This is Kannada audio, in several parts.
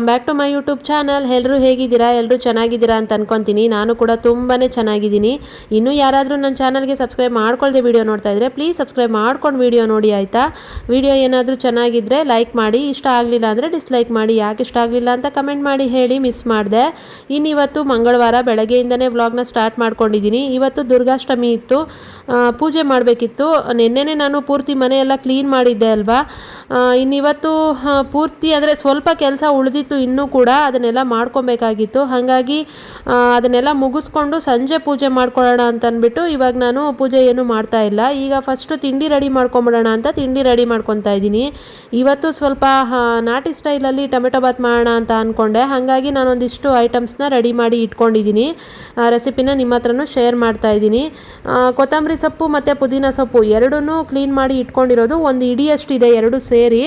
Welcome back to my YouTube channel ಎಲ್ಲರೂ ಹೇಗಿದ್ದೀರಾ? ಎಲ್ಲರೂ ಚೆನ್ನಾಗಿದ್ದೀರಾ ಅಂತ ಅನ್ಕೊತೀನಿ. ನಾನು ಕೂಡ ತುಂಬಾ ಚೆನ್ನಾಗಿದ್ದೀನಿ. ಇನ್ನೂ ಯಾರಾದರೂ ನನ್ನ ಚಾನಲ್ಗೆ ಸಬ್ಸ್ಕ್ರೈಬ್ ಮಾಡ್ಕೊಳ್ಳದೆ ವಿಡಿಯೋ ನೋಡ್ತಾ ಇದ್ದರೆ ಪ್ಲೀಸ್ ಸಬ್ಸ್ಕ್ರೈಬ್ ಮಾಡ್ಕೊಂಡು ವೀಡಿಯೋ ನೋಡಿ, ಆಯಿತಾ? ವೀಡಿಯೋ ಏನಾದರೂ ಚೆನ್ನಾಗಿದ್ದರೆ ಲೈಕ್ ಮಾಡಿ, ಇಷ್ಟ ಆಗಲಿಲ್ಲ ಅಂದರೆ ಡಿಸ್ಲೈಕ್ ಮಾಡಿ, ಯಾಕೆ ಇಷ್ಟ ಆಗಲಿಲ್ಲ ಅಂತ ಕಮೆಂಟ್ ಮಾಡಿ, ಹೇಳಿ ಮಿಸ್ ಮಾಡಿದೆ. ಇನ್ನು ಇವತ್ತು ಮಂಗಳವಾರ ಬೆಳಗ್ಗೆಯಿಂದನೇ ವ್ಲಾಗ್ನ ಸ್ಟಾರ್ಟ್ ಮಾಡ್ಕೊಂಡಿದ್ದೀನಿ. ಇವತ್ತು ದುರ್ಗಾಷ್ಟಮಿ ಇತ್ತು. ಪೂಜೆ ಮಾಡಬೇಕಿತ್ತು. ನಿನ್ನೆನೇ ನಾನು ಪೂರ್ತಿ ಮನೆಯೆಲ್ಲ ಕ್ಲೀನ್ ಮಾಡಿದ್ದೆ ಅಲ್ವಾ? ಇನ್ನಿವತ್ತು ಪೂರ್ತಿ ಅಂದರೆ ಸ್ವಲ್ಪ ಕೆಲಸ ಉಳಿದಿತ್ತು. ಇನ್ನೂ ಕೂಡ ಅದನ್ನೆಲ್ಲ ಮಾಡ್ಕೊಬೇಕಾಗಿತ್ತು. ಹಾಗಾಗಿ ಅದನ್ನೆಲ್ಲ ಮುಗಿಸ್ಕೊಂಡು ಸಂಜೆ ಪೂಜೆ ಮಾಡ್ಕೊಳ್ಳೋಣ ಅಂತ ಅಂದ್ಬಿಟ್ಟು ಇವಾಗ ನಾನು ಪೂಜೆ ಏನು ಮಾಡ್ತಾ ಇಲ್ಲ. ಈಗ ಫಸ್ಟು ತಿಂಡಿ ರೆಡಿ ಮಾಡ್ಕೊಂಬಿಡೋಣ ಅಂತ ತಿಂಡಿ ರೆಡಿ ಮಾಡ್ಕೊತಾ ಇದ್ದೀನಿ. ಇವತ್ತು ಸ್ವಲ್ಪ ನಾಟಿ ಸ್ಟೈಲಲ್ಲಿ ಟೊಮೆಟೊ ಬಾತ್ ಮಾಡೋಣ ಅಂತ ಅಂದ್ಕೊಂಡೆ ಹಾಗಾಗಿ ನಾನೊಂದಿಷ್ಟು ಐಟಮ್ಸ್ನ ರೆಡಿ ಮಾಡಿ ಇಟ್ಕೊಂಡಿದ್ದೀನಿ. ರೆಸಿಪಿನ ನಿಮ್ಮ ಹತ್ರನೂ ಶೇರ್ ಮಾಡ್ತಾ ಇದ್ದೀನಿ. ಕೊತ್ತಂಬರಿ ಸೊಪ್ಪು ಮತ್ತು ಪುದೀನ ಸೊಪ್ಪು ಎರಡನ್ನೂ ಕ್ಲೀನ್ ಮಾಡಿ ಇಟ್ಕೊಂಡಿರೋದು. ಒಂದು ಇಡಿಯಷ್ಟಿದೆ, ಎರಡು ಸೇರಿ.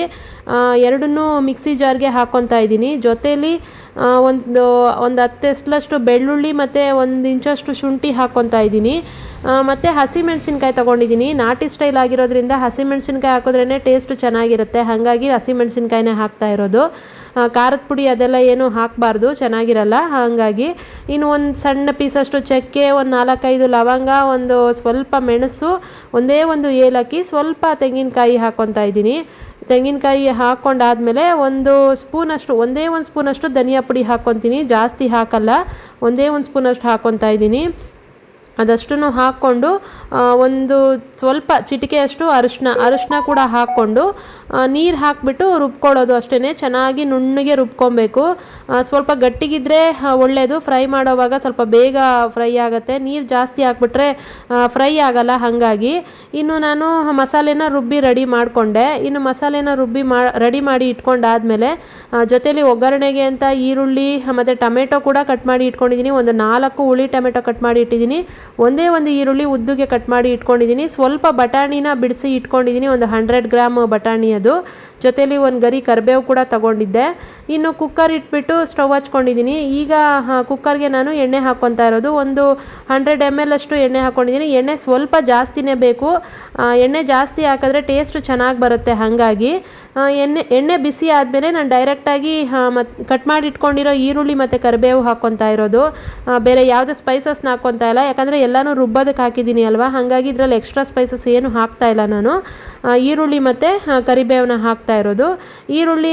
ಎರಡನ್ನೂ ಮಿಕ್ಸಿ ಜಾರ್ಗೆ ಹಾಕ್ಕೊತಾ ಇದ್ದೀನಿ. ಜೊತೇಲಿ ಆ, ಒಂದು ಒಂದು ಹತ್ತು ಎಸ್ಲಷ್ಟು ಬೆಳ್ಳುಳ್ಳಿ ಮತ್ತು ಒಂದು ಇಂಚಷ್ಟು ಶುಂಠಿ ಹಾಕ್ಕೊತಾ ಇದ್ದೀನಿ. ಮತ್ತು ಹಸಿಮೆಣಸಿನ್ಕಾಯಿ ತೊಗೊಂಡಿದ್ದೀನಿ. ನಾಟಿ ಸ್ಟೈಲ್ ಆಗಿರೋದ್ರಿಂದ ಹಸಿಮೆಣಸಿನ್ಕಾಯಿ ಹಾಕಿದ್ರೇ ಟೇಸ್ಟ್ ಚೆನ್ನಾಗಿರುತ್ತೆ. ಹಾಗಾಗಿ ಹಸಿಮೆಣಸಿನ್ಕಾಯಿನೇ ಹಾಕ್ತಾ ಇರೋದು. ಖಾರದ ಪುಡಿ ಅದೆಲ್ಲ ಏನೂ ಹಾಕಬಾರ್ದು ಚೆನ್ನಾಗಿರಲ್ಲ. ಹಾಗಾಗಿ ಇನ್ನು ಒಂದು ಸಣ್ಣ ಪೀಸಷ್ಟು ಚಕ್ಕೆ ಒಂದು ನಾಲ್ಕೈದು ಲವಂಗ ಒಂದು ಸ್ವಲ್ಪ ಮೆಣಸು ಒಂದೇ ಒಂದು ಏಲಕ್ಕಿ ಸ್ವಲ್ಪ ತೆಂಗಿನಕಾಯಿ ಹಾಕ್ಕೊತಾ ಇದ್ದೀನಿ. ತೆಂಗಿನಕಾಯಿ ಹಾಕ್ಕೊಂಡಾದಮೇಲೆ ಒಂದು ಸ್ಪೂನಷ್ಟು, ಒಂದೇ ಒಂದು ಸ್ಪೂನಷ್ಟು ಧನಿಯಾ ಪುಡಿ ಹಾಕ್ಕೊತೀನಿ ಜಾಸ್ತಿ ಹಾಕಲ್ಲ. ಒಂದೇ ಒಂದು ಸ್ಪೂನಷ್ಟು ಹಾಕ್ಕೊತಾ ಇದ್ದೀನಿ. ಅದಷ್ಟನ್ನು ಹಾಕ್ಕೊಂಡು ಒಂದು ಸ್ವಲ್ಪ ಚಿಟಿಕೆಯಷ್ಟು ಅರಿಶಿನ ಅರಿಶಿನ ಕೂಡ ಹಾಕ್ಕೊಂಡು ನೀರು ಹಾಕಿಬಿಟ್ಟು ರುಬ್ಕೊಳ್ಳೋದು ಅಷ್ಟೇ ಚೆನ್ನಾಗಿ ನುಣ್ಣಗೆ ರುಬ್ಕೊಬೇಕು. ಸ್ವಲ್ಪ ಗಟ್ಟಿಗಿದ್ರೆ ಒಳ್ಳೆಯದು ಫ್ರೈ ಮಾಡೋವಾಗ ಸ್ವಲ್ಪ ಬೇಗ ಫ್ರೈ ಆಗುತ್ತೆ. ನೀರು ಜಾಸ್ತಿ ಹಾಕ್ಬಿಟ್ರೆ ಫ್ರೈ ಆಗಲ್ಲ ಹಾಗಾಗಿ. ಇನ್ನು ನಾನು ಮಸಾಲೆನ ರುಬ್ಬಿ ರೆಡಿ ಮಾಡಿಕೊಂಡೆ. ಇನ್ನು ಮಸಾಲೆನ ರುಬ್ಬಿ ಮಾ, ರೆಡಿ ಮಾಡಿ ಇಟ್ಕೊಂಡಾದ್ಮೇಲೆ ಜೊತೆಲಿ ಒಗ್ಗರಣೆಗೆ ಅಂತ ಈರುಳ್ಳಿ, ಮತ್ತು ಟೊಮೆಟೊ ಕೂಡ ಕಟ್ ಮಾಡಿ ಇಟ್ಕೊಂಡಿದ್ದೀನಿ. ಒಂದು ನಾಲ್ಕು ಹುಳಿ ಟೊಮೆಟೊ ಕಟ್ ಮಾಡಿ ಇಟ್ಟಿದ್ದೀನಿ. ಒಂದೇ ಒಂದು ಈರುಳ್ಳಿ ಉದ್ದುಗೆ ಕಟ್ ಮಾಡಿ ಇಟ್ಕೊಂಡಿದ್ದೀನಿ. ಸ್ವಲ್ಪ ಬಟಾಣಿನ ಬಿಡಿಸಿ ಇಟ್ಕೊಂಡಿದ್ದೀನಿ. ಒಂದು ಹಂಡ್ರೆಡ್ ಗ್ರಾಮ್ ಬಟಾಣಿ ಅದು. ಜೊತೇಲಿ ಒಂದು ಗರಿ ಕರಿಬೇವು ಕೂಡ ತಗೊಂಡಿದ್ದೆ. ಇನ್ನು ಕುಕ್ಕರ್ ಇಟ್ಬಿಟ್ಟು ಸ್ಟವ್ ಹಚ್ಕೊಂಡಿದ್ದೀನಿ. ಈಗ ಕುಕ್ಕರ್ಗೆ ನಾನು ಎಣ್ಣೆ ಹಾಕ್ಕೊತಾ ಇರೋದು. ಒಂದು ಹಂಡ್ರೆಡ್ ಎಂ ಎಲ್ ಅಷ್ಟು ಎಣ್ಣೆ ಹಾಕ್ಕೊಂಡಿದ್ದೀನಿ. ಎಣ್ಣೆ ಸ್ವಲ್ಪ ಜಾಸ್ತಿನೇ ಬೇಕು. ಎಣ್ಣೆ ಜಾಸ್ತಿ ಹಾಕಿದ್ರೆ ಟೇಸ್ಟ್ ಚೆನ್ನಾಗಿ ಬರುತ್ತೆ ಹಾಗಾಗಿ. ಎಣ್ಣೆ ಎಣ್ಣೆ ಬಿಸಿ ಆದಮೇಲೆ ನಾನು ಡೈರೆಕ್ಟಾಗಿ ಮತ್ತು ಕಟ್ ಮಾಡಿ ಇಟ್ಕೊಂಡಿರೋ ಈರುಳ್ಳಿ ಮತ್ತು ಕರಿಬೇವು ಹಾಕ್ಕೊತಾ ಇರೋದು. ಬೇರೆ ಯಾವುದೇ ಸ್ಪೈಸಸ್ನ ಹಾಕ್ಕೊತಾ ಇಲ್ಲ. ಯಾಕಂದರೆ ಎಲ್ಲನೂ ರುಬ್ಬೋದಕ್ಕೆ ಹಾಕಿದ್ದೀನಿ ಅಲ್ವಾ? ಹಾಗಾಗಿ ಇದರಲ್ಲಿ ಎಕ್ಸ್ಟ್ರಾ ಸ್ಪೈಸಸ್ ಏನು ಹಾಕ್ತಾ ಇಲ್ಲ ನಾನು. ಈರುಳ್ಳಿ ಮತ್ತು ಕರಿಬೇವನ್ನ ಹಾಕ್ತಾ ಇರೋದು. ಈರುಳ್ಳಿ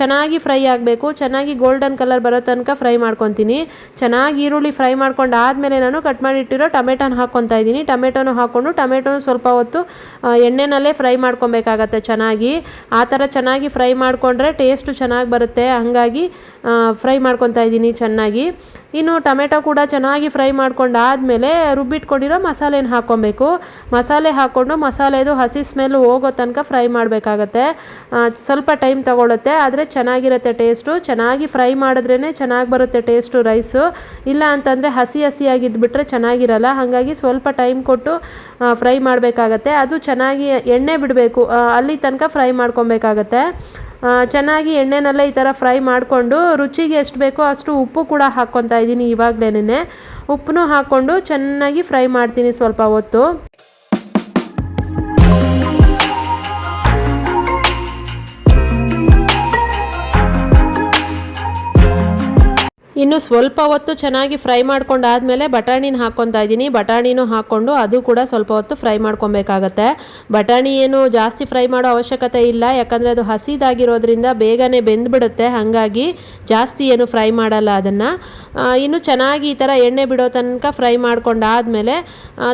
ಚೆನ್ನಾಗಿ ಫ್ರೈ ಆಗಬೇಕು. ಚೆನ್ನಾಗಿ ಗೋಲ್ಡನ್ ಕಲರ್ ಬರೋ ತನಕ ಫ್ರೈ ಮಾಡ್ಕೊತೀನಿ. ಚೆನ್ನಾಗಿ ಈರುಳ್ಳಿ ಫ್ರೈ ಮಾಡ್ಕೊಂಡು ಆದಮೇಲೆ ನಾನು ಕಟ್ ಮಾಡಿಟ್ಟಿರೋ ಟೊಮೆಟೊನ ಹಾಕ್ಕೊತಾ ಇದ್ದೀನಿ. ಟೊಮೆಟೊನು ಹಾಕ್ಕೊಂಡು, ಟೊಮೆಟೊನು ಸ್ವಲ್ಪ ಹೊತ್ತು ಎಣ್ಣೆನಲ್ಲೇ ಫ್ರೈ ಮಾಡ್ಕೊಬೇಕಾಗತ್ತೆ ಚೆನ್ನಾಗಿ. ಆ ಥರ ಚೆನ್ನಾಗಿ ಫ್ರೈ ಮಾಡಿಕೊಂಡ್ರೆ ಟೇಸ್ಟು ಚೆನ್ನಾಗಿ ಬರುತ್ತೆ. ಹಾಗಾಗಿ ಫ್ರೈ ಮಾಡ್ಕೊತಾ ಇದ್ದೀನಿ ಚೆನ್ನಾಗಿ. ಇನ್ನು ಟೊಮೆಟೊ ಕೂಡ ಚೆನ್ನಾಗಿ ಫ್ರೈ ಮಾಡ್ಕೊಂಡಾದ್ಮೇಲೆ ರುಬ್ಬಿಟ್ಕೊಂಡಿರೋ ಮಸಾಲೆನ ಹಾಕ್ಕೊಬೇಕು. ಮಸಾಲೆ ಹಾಕ್ಕೊಂಡು ಮಸಾಲೆದು ಹಸಿ ಸ್ಮೆಲ್ ಹೋಗೋ ತನಕ ಫ್ರೈ ಮಾಡಬೇಕಾಗತ್ತೆ. ಸ್ವಲ್ಪ ಟೈಮ್ ತಗೊಳುತ್ತೆ, ಆದರೆ ಚೆನ್ನಾಗಿರುತ್ತೆ ಟೇಸ್ಟು. ಚೆನ್ನಾಗಿ ಫ್ರೈ ಮಾಡಿದ್ರೇ ಚೆನ್ನಾಗಿ ಬರುತ್ತೆ ಟೇಸ್ಟು ರೈಸು. ಇಲ್ಲ ಅಂತಂದರೆ ಹಸಿ ಹಸಿಯಾಗಿದ್ಬಿಟ್ರೆ ಚೆನ್ನಾಗಿರಲ್ಲ. ಹಾಗಾಗಿ ಸ್ವಲ್ಪ ಟೈಮ್ ಕೊಟ್ಟು ಫ್ರೈ ಮಾಡಬೇಕಾಗತ್ತೆ. ಅದು ಚೆನ್ನಾಗಿ ಎಣ್ಣೆ ಬಿಡಬೇಕು. ಅಲ್ಲಿ ತನಕ ಫ್ರೈ ಮಾಡ್ಕೊಬೇಕಾಗತ್ತೆ. ಚೆನ್ನಾಗಿ ಎಣ್ಣೆನಲ್ಲೇ ಈ ಥರ ಫ್ರೈ ಮಾಡಿಕೊಂಡು ರುಚಿಗೆ ಎಷ್ಟು ಬೇಕೋ ಅಷ್ಟು ಉಪ್ಪು ಕೂಡ ಹಾಕ್ಕೊತಾ ಇದ್ದೀನಿ ಇವಾಗಲೇ ಉಪ್ಪನ್ನು ಹಾಕ್ಕೊಂಡು ಚೆನ್ನಾಗಿ ಫ್ರೈ ಮಾಡ್ತೀನಿ ಸ್ವಲ್ಪ ಹೊತ್ತು. ಇನ್ನು ಸ್ವಲ್ಪ ಹೊತ್ತು ಚೆನ್ನಾಗಿ ಫ್ರೈ ಮಾಡ್ಕೊಂಡಾದ್ಮೇಲೆ ಬಟಾಣಿನ ಹಾಕ್ಕೊತಾ ಇದ್ದೀನಿ. ಬಟಾಣಿನೂ ಹಾಕ್ಕೊಂಡು ಅದು ಕೂಡ ಸ್ವಲ್ಪ ಹೊತ್ತು ಫ್ರೈ ಮಾಡ್ಕೊಬೇಕಾಗತ್ತೆ. ಬಟಾಣಿ ಏನು ಜಾಸ್ತಿ ಫ್ರೈ ಮಾಡೋ ಅವಶ್ಯಕತೆ ಇಲ್ಲ. ಯಾಕಂದರೆ ಅದು ಹಸಿದಾಗಿರೋದ್ರಿಂದ ಬೇಗನೆ ಬೆಂದ್ಬಿಡುತ್ತೆ. ಹಾಗಾಗಿ ಜಾಸ್ತಿ ಏನು ಫ್ರೈ ಮಾಡಲ್ಲ ಅದನ್ನು. ಇನ್ನು ಚೆನ್ನಾಗಿ ಈ ಥರ ಎಣ್ಣೆ ಬಿಡೋ ತನಕ ಫ್ರೈ ಮಾಡ್ಕೊಂಡಾದ್ಮೇಲೆ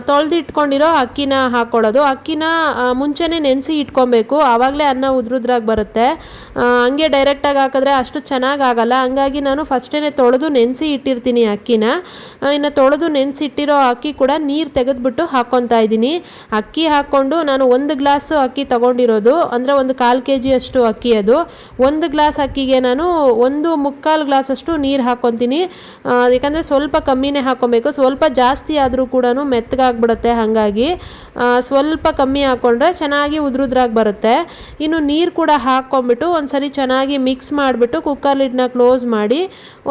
ತೊಳೆದಿಟ್ಕೊಂಡಿರೋ ಅಕ್ಕಿನ ಹಾಕ್ಕೊಳ್ಳೋದು ಅಕ್ಕಿನ ಮುಂಚೆನೆ ನೆನೆಸಿ ಇಟ್ಕೊಬೇಕು. ಆವಾಗಲೇ ಅನ್ನ ಉದ್ರುದ್ರಾಗಿ ಬರುತ್ತೆ. ಹಂಗೆ ಡೈರೆಕ್ಟಾಗಿ ಹಾಕಿದ್ರೆ ಅಷ್ಟು ಚೆನ್ನಾಗಿ ಆಗಲ್ಲ. ಹಂಗಾಗಿ ನಾನು ಫಸ್ಟೇ ತೊಳೆದು ನೆನೆಸಿ ಇಟ್ಟಿರ್ತೀನಿ ಅಕ್ಕಿನ. ಇನ್ನು ತೊಳೆದು ನೆನೆಸಿಟ್ಟಿರೋ ಅಕ್ಕಿ ಕೂಡ ನೀರು ತೆಗೆದುಬಿಟ್ಟು ಹಾಕ್ಕೊತಾ ಇದ್ದೀನಿ. ಅಕ್ಕಿ ಹಾಕ್ಕೊಂಡು ನಾನು ಒಂದು ಗ್ಲಾಸು ಅಕ್ಕಿ ತಗೊಂಡಿರೋದು. ಅಂದರೆ ಒಂದು ಕಾಲು ಕೆ ಜಿಯಷ್ಟು ಅಕ್ಕಿ ಅದು. ಒಂದು ಗ್ಲಾಸ್ ಅಕ್ಕಿಗೆ ನಾನು ಒಂದು ಮುಕ್ಕಾಲು ಗ್ಲಾಸಷ್ಟು ನೀರು ಹಾಕ್ಕೊತೀನಿ ಯಾಕಂದರೆ ಸ್ವಲ್ಪ ಕಮ್ಮಿನೇ ಹಾಕ್ಕೊಬೇಕು ಸ್ವಲ್ಪ ಜಾಸ್ತಿ ಆದರೂ ಕೂಡ ಮೆತ್ತಗಾಗ್ಬಿಡುತ್ತೆ ಹಾಗಾಗಿ. ಸ್ವಲ್ಪ ಕಮ್ಮಿ ಹಾಕ್ಕೊಂಡ್ರೆ ಚೆನ್ನಾಗಿ ಉದ್ರುದ್ರಾಗಿ ಬರುತ್ತೆ. ಇನ್ನು ನೀರು ಕೂಡ ಹಾಕ್ಕೊಂಬಿಟ್ಟು ಒಂದು ಸರಿ ಚೆನ್ನಾಗಿ ಮಿಕ್ಸ್ ಮಾಡಿಬಿಟ್ಟು ಕುಕ್ಕರ್ ಲಿಡ್ನ ಕ್ಲೋಸ್ ಮಾಡಿ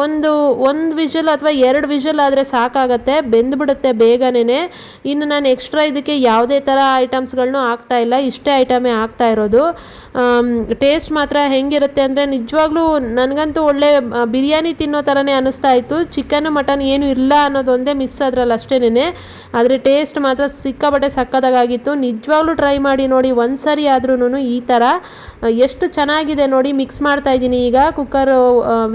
ಒಂದು ಒಂದು ಒಂದು ವಿಷಲ್ ಅಥವಾ ಎರಡು ವಿಷಲ್ ಆದರೆ ಸಾಕಾಗತ್ತೆ, ಬೆಂದ್ಬಿಡುತ್ತೆ ಬೇಗನೇ ಇನ್ನು ನಾನು ಎಕ್ಸ್ಟ್ರಾ ಇದಕ್ಕೆ ಯಾವುದೇ ಥರ ಐಟಮ್ಸ್ಗಳನ್ನೂ ಹಾಕ್ತಾ ಇಲ್ಲ, ಇಷ್ಟೇ ಐಟಮೇ ಆಗ್ತಾ ಇರೋದು. ಟೇಸ್ಟ್ ಮಾತ್ರ ಹೆಂಗಿರುತ್ತೆ ಅಂದರೆ ನಿಜವಾಗ್ಲೂ ನನಗಂತೂ ಒಳ್ಳೆ ಬಿರಿಯಾನಿ ತಿನ್ನೋ ಥರನೇ ಅನ್ನಿಸ್ತಾ ಇತ್ತು. ಚಿಕನ್ ಮಟನ್ ಏನು ಇಲ್ಲ ಅನ್ನೋದೊಂದೇ ಮಿಸ್ ಅದ್ರಲ್ಲಿ ಅಷ್ಟೇನೆ ಆದರೆ ಟೇಸ್ಟ್ ಮಾತ್ರ ಸಿಕ್ಕಾಪಟ್ಟೆ ಸಕ್ಕದಾಗಿತ್ತು ನಿಜವಾಗ್ಲೂ ಟ್ರೈ ಮಾಡಿ ನೋಡಿ ಒಂದು ಸರಿ ಆದ್ರೂ ಈ ಥರ ಎಷ್ಟು ಚೆನ್ನಾಗಿದೆ ನೋಡಿ ಮಿಕ್ಸ್ ಮಾಡ್ತಾ ಇದ್ದೀನಿ ಈಗ. ಕುಕ್ಕರ್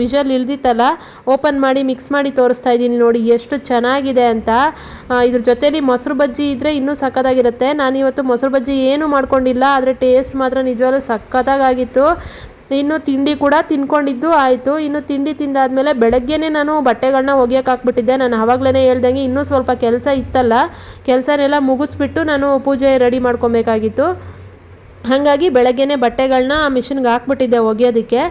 ವಿಷಲ್ ಇಳ್ದಿತ್ತಲ್ಲ. ಓಪನ್ ಮಾಡಿ, ಮಿಕ್ಸ್ ಮಾಡಿ ತೋರಿಸ್ತಾ ಇದ್ದೀನಿ ನೋಡಿ ಎಷ್ಟು ಚೆನ್ನಾಗಿದೆ ಅಂತ. ಇದ್ರ ಜೊತೆಲಿ ಮೊಸರು ಬಜ್ಜಿ ಇದ್ದರೆ ಇನ್ನೂ ಸಖತ್ತಾಗಿರುತ್ತೆ. ನಾನು ಇವತ್ತು ಮೊಸರು ಬಜ್ಜಿ ಏನೂ ಮಾಡ್ಕೊಂಡಿಲ್ಲ, ಆದರೆ ಟೇಸ್ಟ್ ಮಾತ್ರ ನಿಜವಾಗ್ಲೂ ಸಖತ್ತಾಗಿತ್ತು ಇನ್ನು ತಿಂಡಿ ಕೂಡ ತಿನ್ಕೊಂಡಿದ್ದು ಆಯಿತು. ಇನ್ನು ತಿಂಡಿ ತಿಂದಾದಮೇಲೆ ಬೆಳಗ್ಗೆನೇ ನಾನು ಬಟ್ಟೆಗಳನ್ನ ಒಗೆಯಕ್ಕೆ ಹಾಕ್ಬಿಟ್ಟಿದ್ದೆ ನಾನು ಆವಾಗಲೇ ಹೇಳ್ದಂಗೆ ಇನ್ನೂ ಸ್ವಲ್ಪ ಕೆಲಸ ಇತ್ತಲ್ಲ, ಕೆಲಸನೆಲ್ಲ ಮುಗಿಸ್ಬಿಟ್ಟು ನಾನು ಪೂಜೆ ರೆಡಿ ಮಾಡ್ಕೊಬೇಕಾಗಿತ್ತು. ಹಾಗಾಗಿ ಬೆಳಗ್ಗೆನೇ ಬಟ್ಟೆಗಳನ್ನ ಮಿಷಿನ್ಗೆ ಹಾಕ್ಬಿಟ್ಟಿದ್ದೆ ಒಗೆಯೋದಕ್ಕೆ.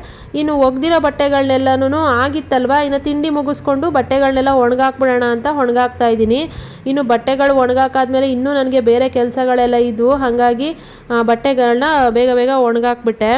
ಇನ್ನು ಒಗ್ದಿರೋ ಬಟ್ಟೆಗಳನ್ನೆಲ್ಲನೂ ಆಗಿತ್ತಲ್ವ? ಇನ್ನು ತಿಂಡಿ ಮುಗಿಸ್ಕೊಂಡು ಬಟ್ಟೆಗಳನ್ನೆಲ್ಲ ಒಣಗಾಕ್ಬಿಡೋಣ ಅಂತ ಒಣಗಾಕ್ತಾ ಇದ್ದೀನಿ. ಇನ್ನು ಬಟ್ಟೆಗಳು ಒಣಗಾಕಾದ್ಮೇಲೆ ಇನ್ನೂ ನನಗೆ ಬೇರೆ ಕೆಲಸಗಳೆಲ್ಲ ಇದ್ವು. ಹಾಗಾಗಿ ಬಟ್ಟೆಗಳನ್ನ ಬೇಗ ಬೇಗ ಒಣಗಾಕ್ಬಿಟ್ಟೆ.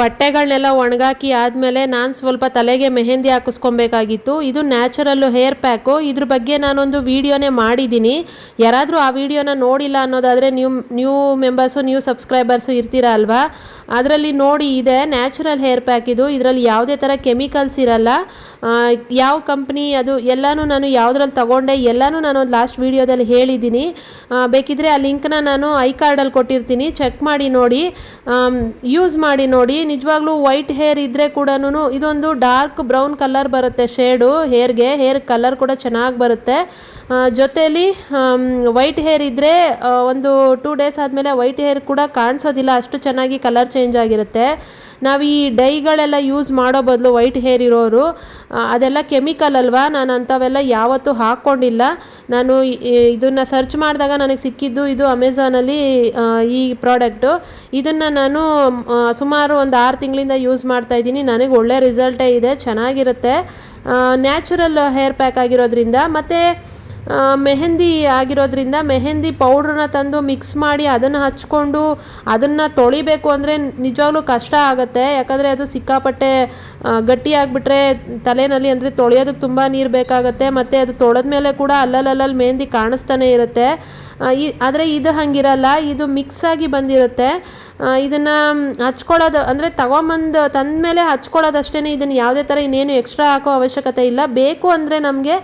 ಬಟ್ಟೆಗಳನ್ನೆಲ್ಲ ಒಣಗಾಕಿ ಆದಮೇಲೆ ನಾನು ಸ್ವಲ್ಪ ತಲೆಗೆ ಮೆಹೆಂದಿ ಹಾಕಿಸ್ಕೊಬೇಕಾಗಿತ್ತು. ಇದು ನ್ಯಾಚುರಲ್ಲು ಹೇರ್ ಪ್ಯಾಕು. ಇದ್ರ ಬಗ್ಗೆ ನಾನೊಂದು ವೀಡಿಯೋನೇ ಮಾಡಿದ್ದೀನಿ ಯಾರಾದರೂ ಆ ವಿಡಿಯೋನ ನೋಡಿಲ್ಲ ಅನ್ನೋದಾದರೆ new new members new subscribers ಇರ್ತೀರ ಅಲ್ವಾ? ಅದರಲ್ಲಿ ನೋಡಿ, ಇದೆ ನ್ಯಾಚುರಲ್ ಹೇರ್ ಪ್ಯಾಕ್ ಇದು. ಇದರಲ್ಲಿ ಯಾವುದೇ ಥರ ಕೆಮಿಕಲ್ಸ್ ಇರಲ್ಲ. ಯಾವ ಕಂಪ್ನಿ ಅದು ಎಲ್ಲನೂ ನಾನು ಯಾವುದ್ರಲ್ಲಿ ತಗೊಂಡೆ, ಎಲ್ಲನೂ ನಾನು ಲಾಸ್ಟ್ ವೀಡಿಯೋದಲ್ಲಿ ಹೇಳಿದ್ದೀನಿ ಬೇಕಿದ್ರೆ ಆ ಲಿಂಕ್ನ ನಾನು ಐ ಕಾರ್ಡಲ್ಲಿ ಕೊಟ್ಟಿರ್ತೀನಿ. ಚೆಕ್ ಮಾಡಿ ನೋಡಿ. ಯೂಸ್ ಮಾಡಿ ನೋಡಿ. ನಿಜವಾಗ್ಲೂ ವೈಟ್ ಹೇರ್ ಇದ್ರೆ ಕೂಡ ಇದೊಂದು ಡಾರ್ಕ್ ಬ್ರೌನ್ ಕಲರ್ ಬರುತ್ತೆ ಶೇಡು ಹೇರ್ಗೆ ಹೇರ್ ಕಲರ್ ಕೂಡ ಚೆನ್ನಾಗಿ ಬರುತ್ತೆ. ಜೊತೆಯಲ್ಲಿ ವೈಟ್ ಹೇರ್ ಇದ್ದರೆ ಒಂದು ಟೂ ಡೇಸ್ ಆದಮೇಲೆ ವೈಟ್ ಹೇರ್ ಕೂಡ ಕಾಣಿಸೋದಿಲ್ಲ. ಅಷ್ಟು ಚೆನ್ನಾಗಿ ಕಲರ್ ಚೇಂಜ್ ಆಗಿರುತ್ತೆ. ನಾವು ಈ ಡೈಗಳೆಲ್ಲ ಯೂಸ್ ಮಾಡೋ ಬದಲು ವೈಟ್ ಹೇರ್ ಇರೋರು ಅದೆಲ್ಲ ಕೆಮಿಕಲ್ ಅಲ್ವಾ? ನಾನು ಅಂಥವೆಲ್ಲ ಯಾವತ್ತೂ ಹಾಕ್ಕೊಂಡಿಲ್ಲ. ನಾನು ಇದನ್ನು ಸರ್ಚ್ ಮಾಡಿದಾಗ ನನಗೆ ಸಿಕ್ಕಿದ್ದು ಇದು ಅಮೆಝಾನಲ್ಲಿ ಈ ಪ್ರಾಡಕ್ಟು ಇದನ್ನು ನಾನು ಸುಮಾರು ಒಂದು ಆರು ತಿಂಗಳಿಂದ ಯೂಸ್ ಮಾಡ್ತಾ ಇದ್ದೀನಿ. ನನಗೆ ಒಳ್ಳೆ ರಿಸಲ್ಟೇ ಇದೆ, ಚೆನ್ನಾಗಿರುತ್ತೆ. ನ್ಯಾಚುರಲ್ ಹೇರ್ ಪ್ಯಾಕ್ ಆಗಿರೋದ್ರಿಂದ. ಮತ್ತು ಮೆಹಂದಿ ಆಗಿರೋದ್ರಿಂದ ಮೆಹಂದಿ ಪೌಡ್ರನ್ನ ತಂದು ಮಿಕ್ಸ್ ಮಾಡಿ ಅದನ್ನು ಹಚ್ಕೊಂಡು ಅದನ್ನು ತೊಳಿಬೇಕು ಅಂದರೆ ನಿಜವಾಗ್ಲೂ ಕಷ್ಟ ಆಗುತ್ತೆ. ಯಾಕಂದರೆ ಅದು ಸಿಕ್ಕಾಪಟ್ಟೆ ಗಟ್ಟಿಯಾಗಿಬಿಟ್ರೆ ತಲೆನಲ್ಲಿ ಅಂದರೆ ತೊಳೆಯೋದಕ್ಕೆ ತುಂಬ ನೀರು ಬೇಕಾಗುತ್ತೆ. ಮತ್ತು ಅದು ತೊಳೆದ ಮೇಲೆ ಕೂಡ ಅಲ್ಲಲ್ಲಲ್ಲಿ ಮೆಹಂದಿ ಕಾಣಿಸ್ತಾನೆ ಇರುತ್ತೆ. ಈ, ಆದರೆ ಇದು ಹಂಗಿರಲ್ಲ. ಇದು ಮಿಕ್ಸ್ ಆಗಿ ಬಂದಿರುತ್ತೆ. ಇದನ್ನು ಹಚ್ಕೊಳ್ಳೋದು, ಅಂದರೆ ತಗೊಂಬಂದು, ತಂದಮೇಲೆ ಹಚ್ಕೊಳ್ಳೋದಷ್ಟೇ ಇದನ್ನು ಯಾವುದೇ ಥರ ಇನ್ನೇನು ಎಕ್ಸ್ಟ್ರಾ ಹಾಕೋ ಅವಶ್ಯಕತೆ ಇಲ್ಲ. ಬೇಕು ಅಂದರೆ ನಮಗೆ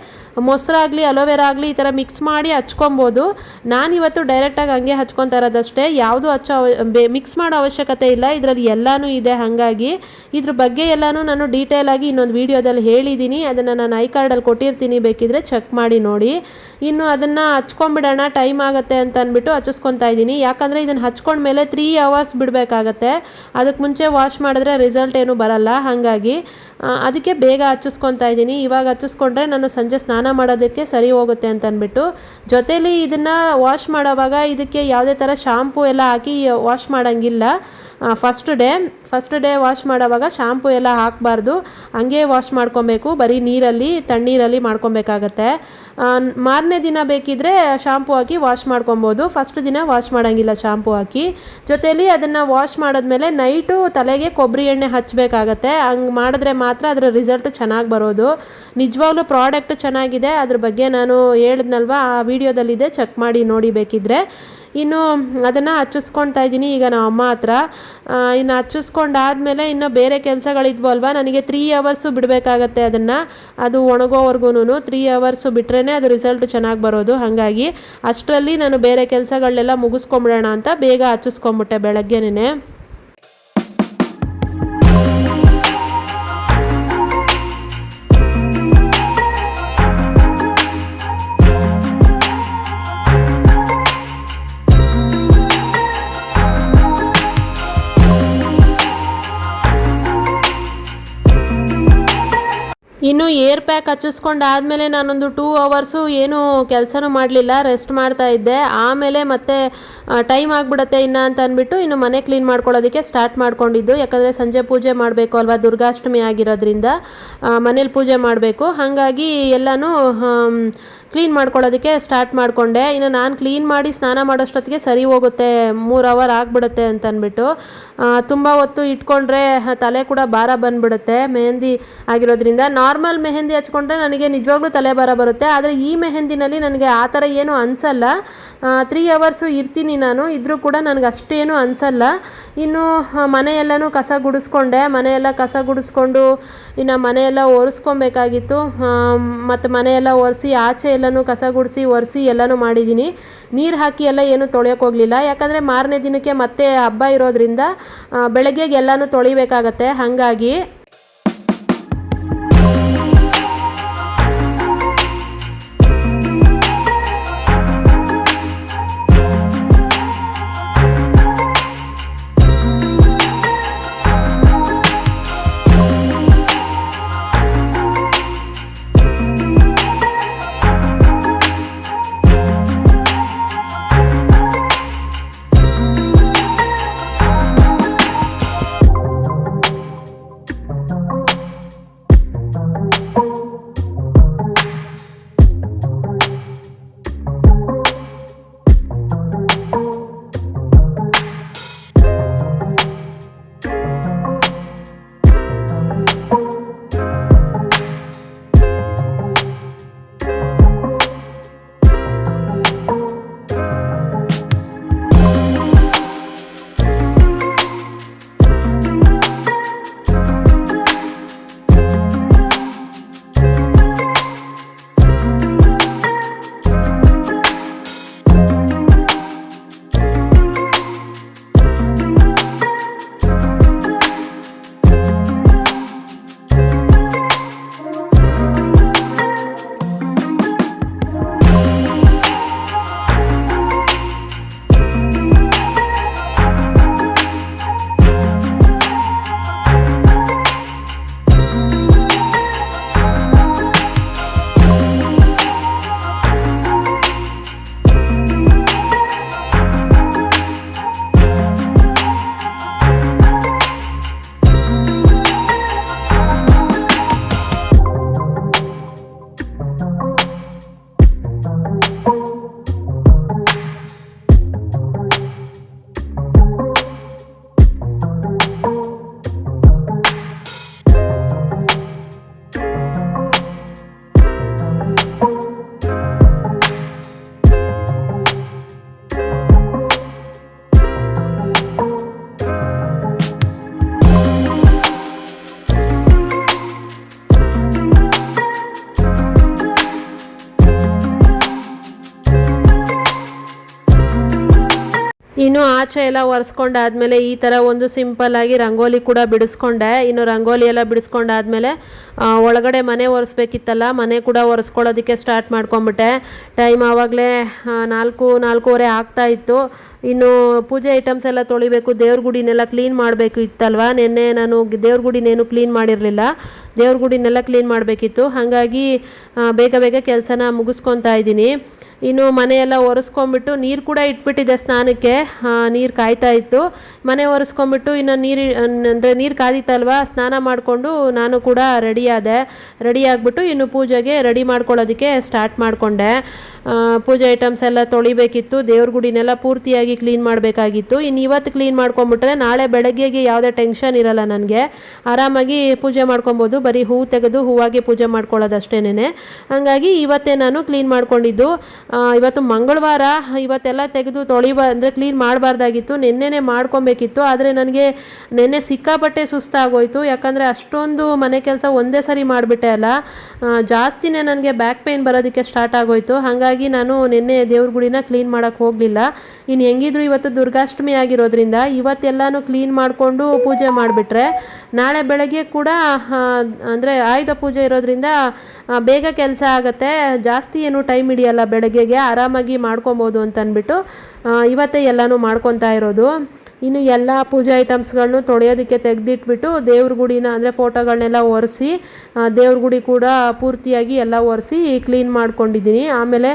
ಮೊಸರಾಗಲಿ ಅಲೋವೆರಾ ಆಗಲಿ ಈ ಥರ ಮಿಕ್ಸ್ ಮಾಡಿ ಹಚ್ಕೊಬೋದು. ನಾನಿವತ್ತು ಡೈರೆಕ್ಟಾಗಿ ಹಂಗೆ ಹಚ್ಕೊತಾ ಇರೋದಷ್ಟೇ. ಯಾವುದು ಹಚ್ಚೋ ಮಿಕ್ಸ್ ಮಾಡೋ ಅವಶ್ಯಕತೆ ಇಲ್ಲ. ಇದರಲ್ಲಿ ಎಲ್ಲನೂ ಇದೆ ಹಾಗಾಗಿ. ಇದ್ರ ಬಗ್ಗೆ ಎಲ್ಲನೂ ನಾನು ಡೀಟೇಲ್ ಆಗಿ ಇನ್ನೊಂದು ವಿಡಿಯೋದಲ್ಲಿ ಹೇಳಿದ್ದೀನಿ ಅದನ್ನು ನಾನು ಐ ಕಾರ್ಡಲ್ಲಿ ಕೊಟ್ಟಿರ್ತೀನಿ. ಬೇಕಿದ್ರೆ ಚೆಕ್ ಮಾಡಿ ನೋಡಿ. ಇನ್ನು ಅದನ್ನು ಹಚ್ಕೊಂಬಿಡೋಣ. ಟೈಮ್ ಆಗುತ್ತೆ ಅಂತ ಅಂದ್ಬಿಟ್ಟು ಹಚ್ಚಿಸ್ಕೊತಾ ಇದ್ದೀನಿ. ಯಾಕಂದರೆ ಇದನ್ನು ಹಚ್ಕೊಂಡ್ಮೇಲೆ ತ್ರೀ ಅವರ್ಸ್ ಬಿಡಬೇಕಾಗತ್ತೆ. ಅದಕ್ಕೆ ಮುಂಚೆ ವಾಶ್ ಮಾಡಿದ್ರೆ ರಿಸಲ್ಟ್ ಏನು ಬರಲ್ಲ. ಹಾಗಾಗಿ ಅದಕ್ಕೆ ಬೇಗ ಹಚ್ಚಿಸ್ಕೊತಾ ಇದ್ದೀನಿ. ಇವಾಗ ಹಚ್ಚಿಸ್ಕೊಂಡ್ರೆ ನಾನು ಸಂಜೆ ಸ್ನಾನ ಮಾಡೋದಕ್ಕೆ ಸರಿ ಹೋಗುತ್ತೆ ಅಂತ ಅಂದ್ಬಿಟ್ಟು ಜೊತೇಲಿ ಇದನ್ನು ವಾಶ್ ಮಾಡೋವಾಗ ಇದಕ್ಕೆ ಯಾವುದೇ ಥರ ಶಾಂಪು ಎಲ್ಲ ಹಾಕಿ ವಾಶ್ ಮಾಡೋಂಗಿಲ್ಲ. First day first day wash ಮಾಡೋವಾಗ ಶಾಂಪೂ ಎಲ್ಲ ಹಾಕಬಾರ್ದು. ಹಂಗೆ ವಾಶ್ ಮಾಡ್ಕೊಬೇಕು. ಬರೀ ನೀರಲ್ಲಿ, ತಣ್ಣೀರಲ್ಲಿ ಮಾಡ್ಕೊಬೇಕಾಗತ್ತೆ. ಮಾರನೇ ದಿನ ಬೇಕಿದ್ರೆ ಶಾಂಪು ಹಾಕಿ ವಾಶ್ ಮಾಡ್ಕೊಬೋದು. ಫಸ್ಟ್ ದಿನ ವಾಶ್ ಮಾಡೋಂಗಿಲ್ಲ ಶಾಂಪೂ ಹಾಕಿ. ಜೊತೆಲಿ ಅದನ್ನು ವಾಶ್ ಮಾಡಿದ್ಮೇಲೆ ನೈಟು ತಲೆಗೆ ಕೊಬ್ಬರಿ ಎಣ್ಣೆ ಹಚ್ಚಬೇಕಾಗತ್ತೆ ಹಂಗೆ ಮಾಡಿದ್ರೆ ಮಾತ್ರ ಅದರ ರಿಸಲ್ಟ್ ಚೆನ್ನಾಗಿ ಬರೋದು. ನಿಜವಾಗ್ಲೂ ಪ್ರಾಡಕ್ಟ್ ಚೆನ್ನಾಗಿದೆ. ಅದ್ರ ಬಗ್ಗೆ ನಾನು ಹೇಳಿದ್ನಲ್ವ? ಆ ವಿಡಿಯೋದಲ್ಲಿದೆ ಚೆಕ್ ಮಾಡಿ ನೋಡಿ ಬೇಕಿದ್ರೆ. ಇನ್ನು ಅದನ್ನು ಹಚ್ಚಿಸ್ಕೊಳ್ತಾ ಇದ್ದೀನಿ. ಈಗ ನಮ್ಮ ಅಮ್ಮ ಹತ್ರ. ಇನ್ನು ಹಚ್ಚಿಸ್ಕೊಂಡಾದ್ಮೇಲೆ ಇನ್ನು ಬೇರೆ ಕೆಲಸಗಳಿದ್ವು ಅಲ್ವಾ ನನಗೆ ತ್ರೀ ಅವರ್ಸು ಬಿಡಬೇಕಾಗತ್ತೆ ಅದನ್ನು. ಅದು ಒಣಗೋವರೆಗೂ ತ್ರೀ ಅವರ್ಸು ಬಿಟ್ರೇ ಅದು ರಿಸಲ್ಟ್ ಚೆನ್ನಾಗಿ ಬರೋದು. ಹಾಗಾಗಿ ಅಷ್ಟರಲ್ಲಿ ನಾನು ಬೇರೆ ಕೆಲಸಗಳನ್ನೆಲ್ಲ ಮುಗಿಸ್ಕೊಂಬಿಡೋಣ ಅಂತ ಬೇಗ ಹಚ್ಚಿಸ್ಕೊಂಬಿಟ್ಟೆ ಬೆಳಗ್ಗೆನೇ ಇನ್ನು ಏರ್ ಪ್ಯಾಕ್ ಹಚ್ಚಿಸ್ಕೊಂಡಾದ್ಮೇಲೆ ನಾನೊಂದು ಟೂ ಅವರ್ಸು ಏನು ಕೆಲಸನೂ ಮಾಡಲಿಲ್ಲ ರೆಸ್ಟ್ ಮಾಡ್ತಾ ಇದ್ದೆ. ಆಮೇಲೆ ಮತ್ತೆ ಟೈಮ್ ಆಗಿಬಿಡತ್ತೆ ಇನ್ನು ಅಂತ ಅಂದ್ಬಿಟ್ಟು ಇನ್ನು ಮನೆ ಕ್ಲೀನ್ ಮಾಡ್ಕೊಳ್ಳೋದಕ್ಕೆ ಸ್ಟಾರ್ಟ್ ಮಾಡ್ಕೊಂಡಿದ್ದು. ಯಾಕಂದರೆ ಸಂಜೆ ಪೂಜೆ ಮಾಡಬೇಕು ಅಲ್ವಾ, ದುರ್ಗಾಷ್ಟಮಿ ಆಗಿರೋದ್ರಿಂದ ಮನೇಲಿ ಪೂಜೆ ಮಾಡಬೇಕು. ಹಾಗಾಗಿ ಎಲ್ಲನೂ ಕ್ಲೀನ್ ಮಾಡ್ಕೊಳ್ಳೋದಕ್ಕೆ ಸ್ಟಾರ್ಟ್ ಮಾಡಿಕೊಂಡೆ. ಇನ್ನು ನಾನು ಕ್ಲೀನ್ ಮಾಡಿ ಸ್ನಾನ ಮಾಡೋಷ್ಟೊತ್ತಿಗೆ ಸರಿ ಹೋಗುತ್ತೆ. ಮೂರು ಅವರ್ ಆಗಿಬಿಡುತ್ತೆ ಅಂತ ಅಂದ್ಬಿಟ್ಟು ತುಂಬ ಹೊತ್ತು ಇಟ್ಕೊಂಡ್ರೆ ತಲೆ ಕೂಡ ಭಾರ ಬಂದ್ಬಿಡುತ್ತೆ ಮೆಹಂದಿ ಆಗಿರೋದ್ರಿಂದ. ನಾರ್ಮಲ್ ಮೆಹಂದಿ ಹಚ್ಕೊಂಡ್ರೆ ನನಗೆ ನಿಜವಾಗ್ಲೂ ತಲೆ ಭಾರ ಬರುತ್ತೆ. ಆದರೆ ಈ ಮೆಹಂದಿನಲ್ಲಿ ನನಗೆ ಆ ಥರ ಏನು ಅನಿಸಲ್ಲ. ತ್ರೀ ಅವರ್ಸು ಇರ್ತೀನಿ ನಾನು. ಇದ್ರೂ ಕೂಡ ನನಗೆ ಅಷ್ಟೇನು ಅನಿಸಲ್ಲ. ಇನ್ನು ಮನೆಯೆಲ್ಲನೂ ಕಸ ಗುಡಿಸ್ಕೊಂಡೆ. ಮನೆಯೆಲ್ಲ ಕಸ ಗುಡಿಸ್ಕೊಂಡು ಇನ್ನು ಮನೆಯೆಲ್ಲ ಒರೆಸ್ಕೊಬೇಕಾಗಿತ್ತು. ಮತ್ತು ಮನೆಯೆಲ್ಲ ಒರೆಸಿ ಆಚೆ ಎಲ್ಲನೂ ಕಸ ಗುಡಿಸಿ, ಒರೆಸಿ ಎಲ್ಲನೂ ಮಾಡಿದ್ದೀನಿ ನೀರು ಹಾಕಿ ಎಲ್ಲ ಏನು ತೊಳೆಯೋಕೆ ಹೋಗಲಿಲ್ಲ. ಯಾಕಂದರೆ ಮಾರನೇ ದಿನಕ್ಕೆ ಮತ್ತೆ ಹಬ್ಬ ಇರೋದ್ರಿಂದ ಬೆಳಗ್ಗೆಗೆ ಎಲ್ಲನೂ ತೊಳಿಬೇಕಾಗತ್ತೆ. ಹಾಗಾಗಿ ಎಲ್ಲ ಒರೆಸ್ಕೊಂಡಾದ್ಮೇಲೆ ಈ ಥರ ಒಂದು ಸಿಂಪಲ್ಲಾಗಿ ರಂಗೋಲಿ ಕೂಡ ಬಿಡಿಸ್ಕೊಂಡೆ. ಇನ್ನು ರಂಗೋಲಿ ಎಲ್ಲ ಬಿಡಿಸ್ಕೊಂಡಾದ್ಮೇಲೆ ಒಳಗಡೆ ಮನೆ ಒರೆಸ್ಬೇಕಿತ್ತಲ್ಲ, ಮನೆ ಕೂಡ ಒರೆಸ್ಕೊಳ್ಳೋದಕ್ಕೆ ಸ್ಟಾರ್ಟ್ ಮಾಡ್ಕೊಂಬಿಟ್ಟೆ. ಟೈಮ್ ಆವಾಗಲೇ ನಾಲ್ಕು, ನಾಲ್ಕೂವರೆ ಆಗ್ತಾ ಇತ್ತು. ಇನ್ನು ಪೂಜೆ ಐಟಮ್ಸ್ ಎಲ್ಲ ತೊಳಿಬೇಕು, ದೇವ್ರ ಗುಡಿನೆಲ್ಲ ಕ್ಲೀನ್ ಮಾಡಬೇಕು ಇತ್ತಲ್ವ? ನಿನ್ನೆ ನಾನು ದೇವ್ರ ಗುಡಿನೇನು ಕ್ಲೀನ್ ಮಾಡಿರಲಿಲ್ಲ. ದೇವ್ರ ಗುಡಿನೆಲ್ಲ ಕ್ಲೀನ್ ಮಾಡಬೇಕಿತ್ತು. ಹಾಗಾಗಿ ಬೇಗ ಬೇಗ ಕೆಲಸನ ಮುಗಿಸ್ಕೊತಾ ಇದ್ದೀನಿ. ಇನ್ನು ಮನೆಯೆಲ್ಲ ಒರೆಸ್ಕೊಂಬಿಟ್ಟು ನೀರು ಕೂಡ ಇಟ್ಬಿಟ್ಟಿದ್ದೆ ಸ್ನಾನಕ್ಕೆ. ನೀರು ಕಾಯ್ತಾ ಇತ್ತು. ಮನೆ ಒರೆಸ್ಕೊಂಬಿಟ್ಟು ಇನ್ನು ನೀರು ಅಂದರೆ ನೀರು ಕಾದಿತ್ತಲ್ವ? ಸ್ನಾನ ಮಾಡಿಕೊಂಡು ನಾನು ಕೂಡ ರೆಡಿಯಾದೆ ರೆಡಿ ಆಗಿಬಿಟ್ಟು ಇನ್ನು ಪೂಜೆಗೆ ರೆಡಿ ಮಾಡ್ಕೊಳ್ಳೋದಕ್ಕೆ ಸ್ಟಾರ್ಟ್ ಮಾಡಿಕೊಂಡೆ. ಪೂಜೆ ಐಟಮ್ಸ್ ಎಲ್ಲ ತೊಳಿಬೇಕಿತ್ತು. ದೇವ್ರ ಗುಡಿನೆಲ್ಲ ಪೂರ್ತಿಯಾಗಿ ಕ್ಲೀನ್ ಮಾಡಬೇಕಾಗಿತ್ತು. ಇನ್ನು ಇವತ್ತು ಕ್ಲೀನ್ ಮಾಡ್ಕೊಂಬಿಟ್ರೆ ನಾಳೆ ಬೆಳಗ್ಗೆಗೆ ಯಾವುದೇ ಟೆನ್ಷನ್ ಇರಲ್ಲ ನನಗೆ. ಆರಾಮಾಗಿ ಪೂಜೆ ಮಾಡ್ಕೊಬೋದು. ಬರೀ ಹೂವು ತೆಗೆದು ಹೂವಾಗಿ ಪೂಜೆ ಮಾಡ್ಕೊಳ್ಳೋದಷ್ಟೇನೆ ಹಾಗಾಗಿ ಇವತ್ತೇ ನಾನು ಕ್ಲೀನ್ ಮಾಡ್ಕೊಂಡಿದ್ದು. ಇವತ್ತು ಮಂಗಳವಾರ ಇವತ್ತೆಲ್ಲ ತೆಗೆದು ತೊಳಿಬ ಅಂದರೆ ಕ್ಲೀನ್ ಮಾಡಬಾರ್ದಾಗಿತ್ತು. ನಿನ್ನೆನೇ ಮಾಡ್ಕೊಬೇಕಿತ್ತು. ಆದರೆ ನನಗೆ ನಿನ್ನೆ ಸಿಕ್ಕಾಪಟ್ಟೆ ಸುಸ್ತಾಗೋಯ್ತು. ಯಾಕಂದರೆ ಅಷ್ಟೊಂದು ಮನೆ ಕೆಲಸ ಒಂದೇ ಸರಿ ಮಾಡಿಬಿಟ್ಟೆ ಅಲ್ಲ. ಜಾಸ್ತಿನೇ ನನಗೆ ಬ್ಯಾಕ್ ಪೇಯ್ನ್ ಬರೋದಕ್ಕೆ ಸ್ಟಾರ್ಟ್ ಆಗೋಯ್ತು. ಹಾಗಾಗಿ ನಾನು ನಿನ್ನೆ ದೇವ್ರ ಗುಡಿನ ಕ್ಲೀನ್ ಮಾಡೋಕ್ಕೆ ಹೋಗಲಿಲ್ಲ. ಇನ್ನು ಹೆಂಗಿದ್ರು ಇವತ್ತು ದುರ್ಗಾಷ್ಟಮಿ ಆಗಿರೋದ್ರಿಂದ ಇವತ್ತೆಲ್ಲನೂ ಕ್ಲೀನ್ ಮಾಡಿಕೊಂಡು ಪೂಜೆ ಮಾಡಿಬಿಟ್ರೆ, ನಾಳೆ ಬೆಳಗ್ಗೆ ಕೂಡ ಅಂದರೆ ಆಯುಧ ಪೂಜೆ ಇರೋದ್ರಿಂದ ಬೇಗ ಕೆಲಸ ಆಗುತ್ತೆ. ಜಾಸ್ತಿ ಏನು ಟೈಮ್ ಹಿಡಿಯಲ್ಲ ಬೆಳಗ್ಗೆ. ಬೆಳಗ್ಗೆಗೆ ಆರಾಮಾಗಿ ಮಾಡ್ಕೊಬೋದು ಅಂತ ಅಂದ್ಬಿಟ್ಟು ಆ, ಇವತ್ತೇ ಎಲ್ಲನೂ ಮಾಡ್ಕೊತಾ ಇರೋದು. ಇನ್ನು ಎಲ್ಲ ಪೂಜೆ ಐಟಮ್ಸ್ಗಳನ್ನು ತೊಳೆಯೋದಕ್ಕೆ ತೆಗೆದಿಟ್ಬಿಟ್ಟು ದೇವ್ರ ಗುಡಿನ ಅಂದರೆ ಫೋಟೋಗಳನ್ನೆಲ್ಲ ಒರೆಸಿ ದೇವ್ರ ಗುಡಿ ಕೂಡ ಪೂರ್ತಿಯಾಗಿ ಎಲ್ಲ ಒರೆಸಿ ಕ್ಲೀನ್ ಮಾಡ್ಕೊಂಡಿದ್ದೀನಿ. ಆಮೇಲೆ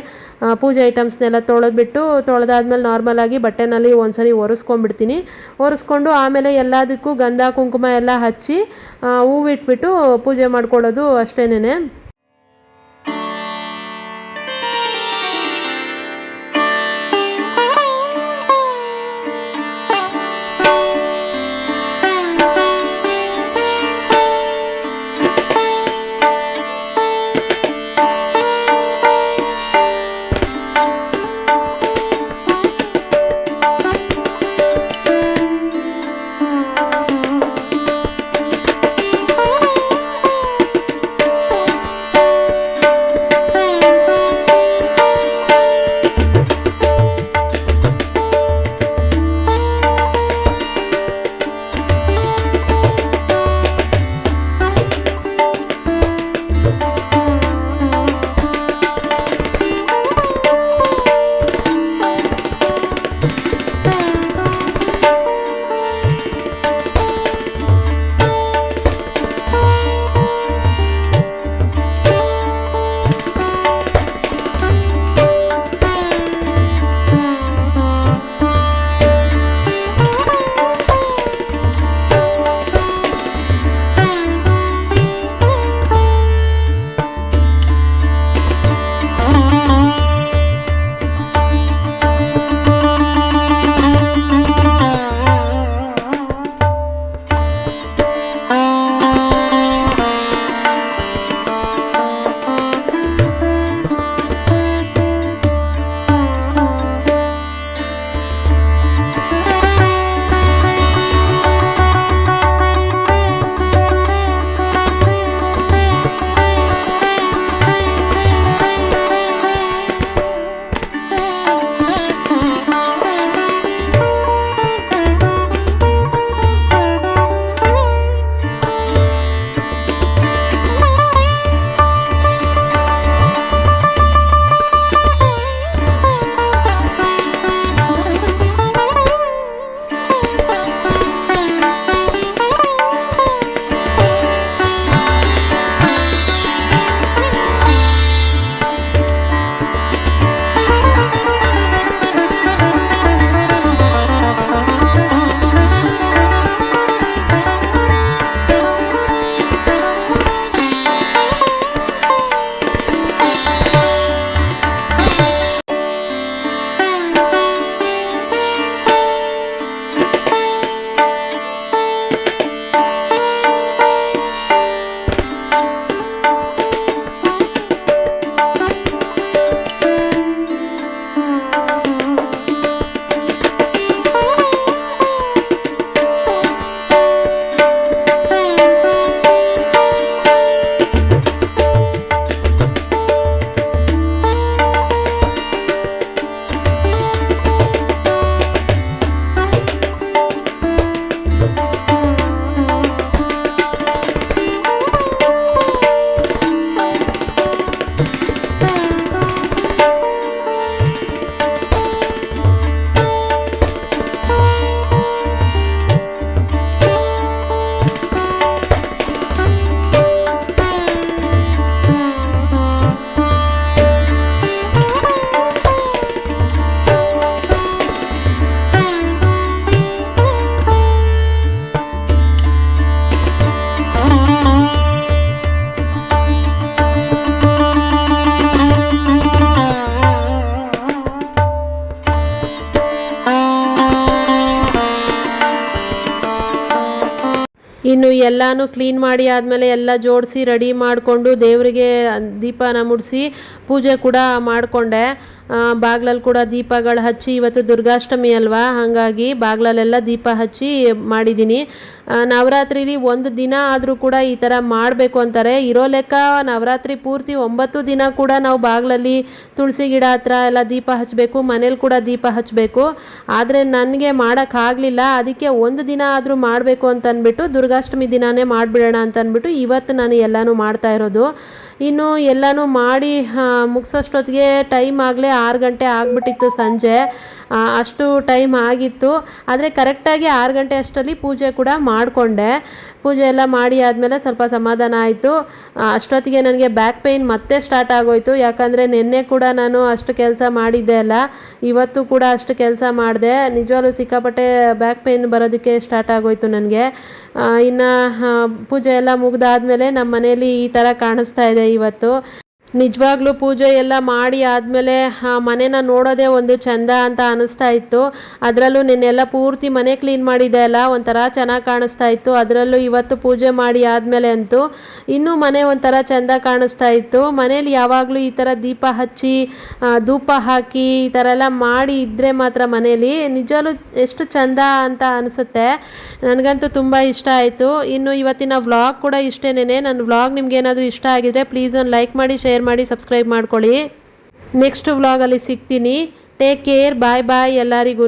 ಪೂಜೆ ಐಟಮ್ಸ್ನೆಲ್ಲ ತೊಳೆದ್ಬಿಟ್ಟು ತೊಳೆದಾದ್ಮೇಲೆ ನಾರ್ಮಲಾಗಿ ಬಟ್ಟೆನಲ್ಲಿ ಒಂದ್ಸರಿ ಒರೆಸ್ಕೊಂಡ್ಬಿಡ್ತೀನಿ. ಒರೆಸ್ಕೊಂಡು ಆಮೇಲೆ ಎಲ್ಲದಕ್ಕೂ ಗಂಧ ಕುಂಕುಮ ಎಲ್ಲ ಹಚ್ಚಿ ಹೂವಿಟ್ಬಿಟ್ಟು ಪೂಜೆ ಮಾಡ್ಕೊಳ್ಳೋದು ಅಷ್ಟೇನೆ ಎಲ್ಲಾನು ಕ್ಲೀನ್ ಮಾಡಿ ಆದಮೇಲೆ ಎಲ್ಲ ಜೋಡಿಸಿ ರೆಡಿ ಮಾಡಿಕೊಂಡು ದೇವರಿಗೆ ದೀಪನ ಮುಡಿಸಿ ಪೂಜೆ ಕೂಡ ಮಾಡಿಕೊಂಡೆ. ಬಾಗ್ಲಲ್ಲಿ ಕೂಡ ದೀಪಗಳು ಹಚ್ಚಿ ಇವತ್ತು ದುರ್ಗಾಷ್ಟಮಿ ಅಲ್ವಾ? ಹಾಗಾಗಿ ಬಾಗ್ಲಲ್ಲೆಲ್ಲ ದೀಪ ಹಚ್ಚಿ ಮಾಡಿದ್ದೀನಿ ನವರಾತ್ರಿಲಿ ಒಂದು ದಿನ ಆದರೂ ಕೂಡ ಈ ಥರ ಮಾಡಬೇಕು ಅಂತಾರೆ. ಇರೋ ಲೆಕ್ಕ ನವರಾತ್ರಿ ಪೂರ್ತಿ ಒಂಬತ್ತು ದಿನ ಕೂಡ ನಾವು ಬಾಗಿಲಲ್ಲಿ ತುಳಸಿ ಗಿಡ ಹತ್ರ ಎಲ್ಲ ದೀಪ ಹಚ್ಚಬೇಕು ಮನೇಲಿ ಕೂಡ ದೀಪ ಹಚ್ಚಬೇಕು ಆದರೆ ನನಗೆ ಮಾಡೋಕ್ಕಾಗಲಿಲ್ಲ ಅದಕ್ಕೆ ಒಂದು ದಿನ ಆದರೂ ಮಾಡಬೇಕು ಅಂತನ್ಬಿಟ್ಟು ದುರ್ಗಾಷ್ಟಮಿ ದಿನಾನೇ ಮಾಡಿಬಿಡೋಣ ಅಂತ ಅಂದ್ಬಿಟ್ಟು ಇವತ್ತು ನಾನು ಎಲ್ಲನೂ ಮಾಡ್ತಾ ಇರೋದು. ಇನ್ನು ಎಲ್ಲನೂ ಮಾಡಿ ಮುಗಿಸೋಷ್ಟೊತ್ತಿಗೆ ಟೈಮ್ ಆಗಲೇ ಆರು ಗಂಟೆ ಆಗಿಬಿಟ್ಟಿತ್ತು ಸಂಜೆ. ಅಷ್ಟು ಟೈಮ್ ಆಗಿತ್ತು. ಆದರೆ ಕರೆಕ್ಟಾಗಿ ಆರು ಗಂಟೆ ಅಷ್ಟರಲ್ಲಿ ಪೂಜೆ ಕೂಡ ಮಾಡಿಕೊಂಡೆ. ಪೂಜೆ ಎಲ್ಲ ಮಾಡಿ ಆದಮೇಲೆ ಸ್ವಲ್ಪ ಸಮಾಧಾನ ಆಯಿತು. ಅಷ್ಟೊತ್ತಿಗೆ ನನಗೆ ಬ್ಯಾಕ್ ಪೇಯ್ನ್ ಮತ್ತೆ ಸ್ಟಾರ್ಟ್ ಆಗೋಯ್ತು. ಯಾಕಂದರೆ ನಿನ್ನೆ ಕೂಡ ನಾನು ಅಷ್ಟು ಕೆಲಸ ಮಾಡಿದ್ದೆ ಅಲ್ಲ. ಇವತ್ತು ಕೂಡ ಅಷ್ಟು ಕೆಲಸ ಮಾಡಿದೆ. ನಿಜವಾಗ್ಲೂ ಸಿಕ್ಕಾಪಟ್ಟೆ ಬ್ಯಾಕ್ ಪೇಯ್ನ್ ಬರೋದಕ್ಕೆ ಸ್ಟಾರ್ಟ್ ಆಗೋಯ್ತು ನನಗೆ. ಇನ್ನು ಪೂಜೆ ಎಲ್ಲ ಮುಗ್ದಾದ್ಮೇಲೆ ನಮ್ಮ ಮನೇಲಿ ಈ ಥರ ಕಾಣಿಸ್ತಾ ಇದೆ ಇವತ್ತು. ನಿಜವಾಗ್ಲೂ ಪೂಜೆ ಎಲ್ಲ ಮಾಡಿ ಆದಮೇಲೆ, ಆ ಮನೆನ ನೋಡೋದೇ ಒಂದು ಚಂದ ಅಂತ ಅನಿಸ್ತಾ ಇತ್ತು. ಅದರಲ್ಲೂ ನಿನ್ನೆಲ್ಲ ಪೂರ್ತಿ ಮನೆ ಕ್ಲೀನ್ ಮಾಡಿದೆ ಅಲ್ಲ? ಒಂಥರ ಚೆನ್ನಾಗಿ ಕಾಣಿಸ್ತಾ ಇತ್ತು. ಅದರಲ್ಲೂ ಇವತ್ತು ಪೂಜೆ ಮಾಡಿ ಆದಮೇಲೆ ಅಂತೂ ಇನ್ನೂ ಮನೆ ಒಂಥರ ಚಂದ ಕಾಣಿಸ್ತಾ ಇತ್ತು. ಮನೇಲಿ ಯಾವಾಗಲೂ ಈ ಥರ ದೀಪ ಹಚ್ಚಿ ಧೂಪ ಹಾಕಿ ಈ ಥರ ಎಲ್ಲ ಮಾಡಿ ಇದ್ದರೆ ಮಾತ್ರ ಮನೇಲಿ ನಿಜವಾಗ್ಲೂ ಎಷ್ಟು ಚಂದ ಅಂತ ಅನಿಸುತ್ತೆ. ನನಗಂತೂ ತುಂಬ ಇಷ್ಟ ಆಯಿತು. ಇನ್ನು ಇವತ್ತಿನ ವ್ಲಾಗ್ ಕೂಡ ಇಷ್ಟೇನೇ ನನ್ನ ವ್ಲಾಗ್ ನಿಮ್ಗೆ ಏನಾದರೂ ಇಷ್ಟ ಆಗಿದ್ರೆ ಪ್ಲೀಸ್ ಒಂದು ಲೈಕ್ ಮಾಡಿ ಶೇರ್ ಮಾಡಿ ಸಬ್ಸ್ಕ್ರೈಬ್ ಮಾಡ್ಕೊಳ್ಳಿ. ನೆಕ್ಸ್ಟ್ ವ್ಲಾಗಲ್ಲಿ ಸಿಗ್ತೀನಿ. ಟೇಕ್ ಕೇರ್ ಬಾಯ್ ಬಾಯ್ ಎಲ್ಲರಿಗೂ